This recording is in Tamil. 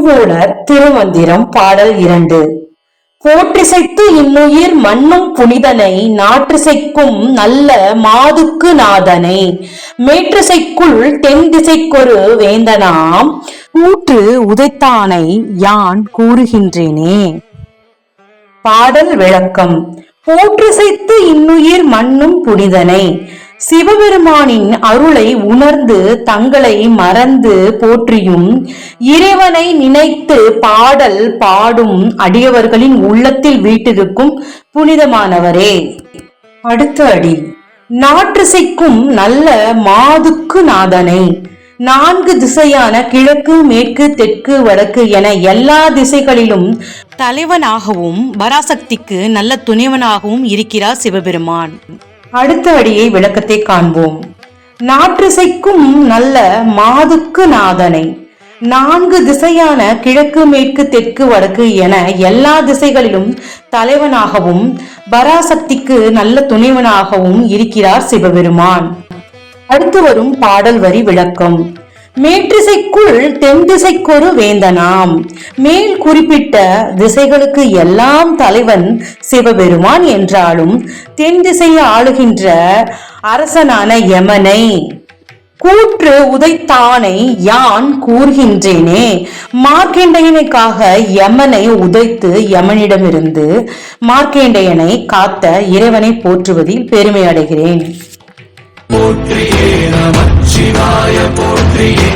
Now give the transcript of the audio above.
திருவூலர் திருமந்திரம் பாடல் இரண்டு. போற்றிசைத்து இன்னுயிர் மண்ணும் புனிதனை நாற்றிசைக்கும் நல்ல மாதுக்கு நாதனை. மேற்றிசைக்குள் தென் திசைக்கொரு வேந்தனாம் கூற்று உதைத்தானை யான் கூறுகின்றேனே. பாடல் விளக்கம். போற்றிசைத்து இன்னுயிர் மண்ணும் புனிதனை சிவபெருமானின் அருளை உணர்ந்து தங்களை மறந்து போற்றியும் இறைவனை நினைத்து பாடல் பாடும் அடியவர்களின் உள்ளத்தில் வீட்டிருக்கும் புனிதமானவரே. அடுத்த அடி. நாற்றிசைக்கும் நல்ல மாதுக்கு நாதனை. நான்கு திசையான கிழக்கு மேற்கு தெற்கு வடக்கு என எல்லா திசைகளிலும் தலைவனாகவும் பராசக்திக்கு நல்ல துணைவனாகவும் இருக்கிறார் சிவபெருமான். அடுத்த அடியை விளக்கத்தை காண்போம். நாற்றிசைக்கும் நல்ல மாதுக்கு நாதனை. நான்கு திசையான கிழக்கு மேற்கு தெற்கு வடக்கு என எல்லா திசைகளிலும் தலைவனாகவும் பராசக்திக்கு நல்ல துணைவனாகவும் இருக்கிறார் சிவபெருமான். அடுத்து வரும் பாடல் வரி விளக்கம். மேற்றிசைக்குள் தென் திசைக்கொரு வேந்தனாம். மேல் குறிப்பிட்ட திசைகளுக்கு எல்லாம் தலைவன் சிவபெருமான் என்றாலும் தென் திசையை ஆளுகின்ற அரசனான யமனை கூற்று உதைத்தானை யான் கூறுகின்றேனே. மார்க்கேண்டையனுக்காக யமனை உதைத்து யமனிடமிருந்து மார்க்கேண்டையனை காத்த இறைவனை போற்றுவதில் பெருமை அடைகிறேன். every day.